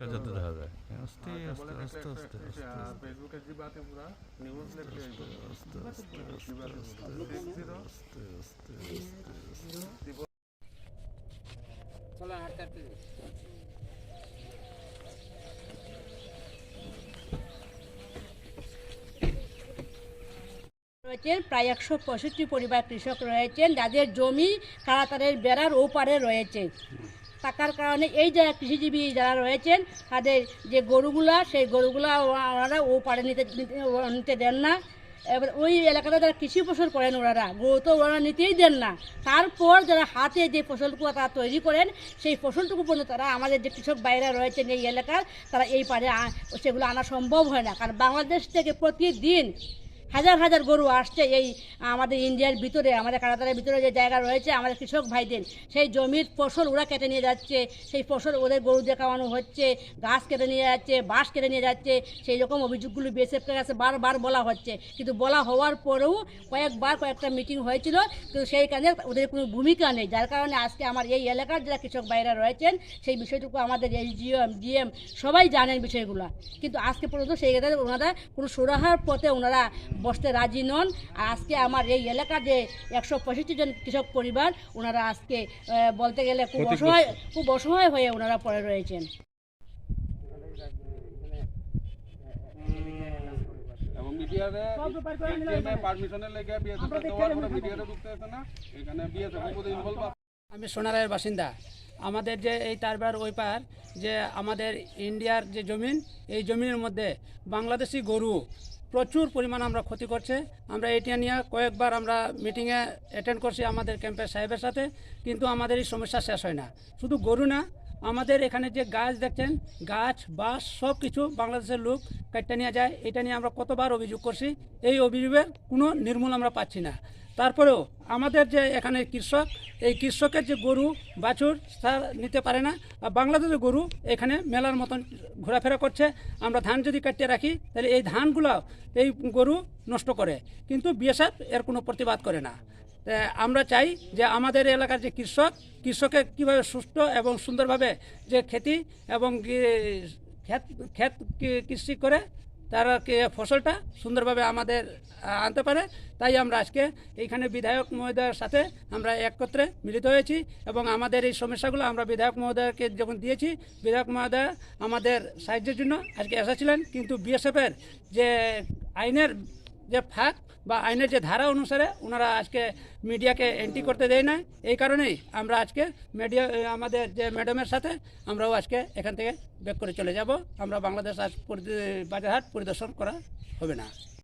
এটা যাতে দেখা যায়। আস্তে আস্তে আস্তে আস্তে আস্তে ফেসবুকে জিবাতে পুরা নিউজ লেখে আস্তে আস্তে আস্তে জিবাতে আস্তে পুরা সিক্স জিরো আস্তে আস্তে আস্তে। রয়েছেন প্রায় একশো পঁয়ষট্টি পরিবার কৃষক রয়েছেন যাদের জমি কারাতারের বেড়ার ওপারে রয়েছে। থাকার কারণে এই যারা কৃষিজীবী যারা রয়েছেন, তাদের যে গরুগুলা, সেই গরুগুলা ওনারা ও পারে নিতে নিতে- দেন না। এবার ওই এলাকাতে যারা কৃষি ফসল করেন ওনারা, গরু তো ওনারা নিতেই দেন না। তারপর যারা হাতে যে ফসলগুলো তারা তৈরি করেন, সেই ফসলটুকু পর্যন্ত তারা আমাদের যে কৃষক বাইরা রয়েছেন এই এলাকার, তারা এই পারে সেগুলো আনা সম্ভব হয় না। কারণ বাংলাদেশ থেকে প্রতিদিন হাজার হাজার গরু আসছে এই, আমাদের ইন্ডিয়ার ভিতরে, আমাদের কারাতারের ভিতরে যে জায়গা রয়েছে, আমাদের কৃষক ভাইদের। সেই জমির ফসল ওরা কেটে নিয়ে যাচ্ছে, সেই ফসল ওদের গরু দিয়ে খাওয়ানো হচ্ছে, গাছ কেটে নিয়ে যাচ্ছে, বাঁশ কেটে নিয়ে যাচ্ছে, সেই রকম অভিযোগগুলো বিএসএফের কাছে বারবার বলা হচ্ছে। কিন্তু বলা হওয়ার পরেও কয়েকবার কয়েকটা মিটিং হয়েছিল, কিন্তু সেই কারণে ওদের কোনো ভূমিকা নেই। যার কারণে আজকে আমার এই এলাকার যারা কৃষক ভাইরা রয়েছেন, সেই বিষয়টুকু আমাদের এসডিএম ডিএম সবাই জানেন বিষয়গুলো। কিন্তু আজকে পর্যন্ত সেই ক্ষেত্রে ওনারা কোনো সুরাহার পথে ওনারা বসতে রাজি নন। আর আজকে আমার এই এলাকা যে একশো পঁয়ষট্টি জন কৃষক পরিবার ওনারা আজকে বলতে গেলে খুব অসহায় খুব অসহায় হয়ে ওনারা পড়ে রয়েছেন। আমি সোনারায়ের বাসিন্দা। আমাদের যে এই তারবার ওই পার যে আমাদের ইন্ডিয়ার যে জমিন এই জমিনের মধ্যে বাংলাদেশি গরু প্রচুর পরিমাণ আমরা ক্ষতি করছে। আমরা এটা নিয়ে কয়েকবার আমরা মিটিংয়ে অ্যাটেন্ড করছি আমাদের ক্যাম্পের সাহেবের সাথে, কিন্তু আমাদের এই সমস্যা শেষ হয় না। শুধু গরু না আমাদের এখানে যে গাছ দেখছেন, গাছ, বাঁশ সব কিছু বাংলাদেশের লোক কাটতে নিয়ে যায়। এটা নিয়ে আমরা কতবার অভিযোগ করছি, এই অভিযোগের কোনো নির্মূল আমরা পাচ্ছি না। তারপরেও আমাদের যে এখানে কৃষক, এই কৃষকের যে গরু, বাছুর, তা নিতে পারে না। আর বাংলাদেশের গরু এখানে মেলার মতন ঘোরাফেরা করছে। আমরা ধান যদি কাটিয়ে রাখি, তাহলে এই ধানগুলো এই গরু নষ্ট করে। কিন্তু বিএসএফ এর কোনো প্রতিবাদ করে না। আমরা চাই যে আমাদের এলাকার যে কৃষক, কৃষকের কীভাবে সুস্থ এবং সুন্দরভাবে যে খেতি এবং ক্ষেত ক্ষেত কৃষি করে তারা ফসলটা সুন্দরভাবে আমাদের আনতে পারে। তাই আমরা আজকে এইখানে বিধায়ক মহোদয়ের সাথে আমরা একত্রে মিলিত হয়েছি এবং আমাদের এই সমস্যাগুলো আমরা বিধায়ক মহোদয়কে যখন দিয়েছি, বিধায়ক মহোদয় আমাদের সাহায্যের জন্য আজকে এসেছিলেন। কিন্তু বিএসএফের যে আইনের যে ফাঁক বা আইনের যে ধারা অনুসারে ওনারা আজকে মিডিয়াকে এন্ট্রি করতে দেয় না এই কারণেই আমরা আজকে মিডিয়া আমাদের যে ম্যাডামের সাথে আমরাও আজকে এখান থেকে বেক করে চলে যাব। আমরা বাংলাদেশ আজ বাজারহাট পরিদর্শন করা হবে না।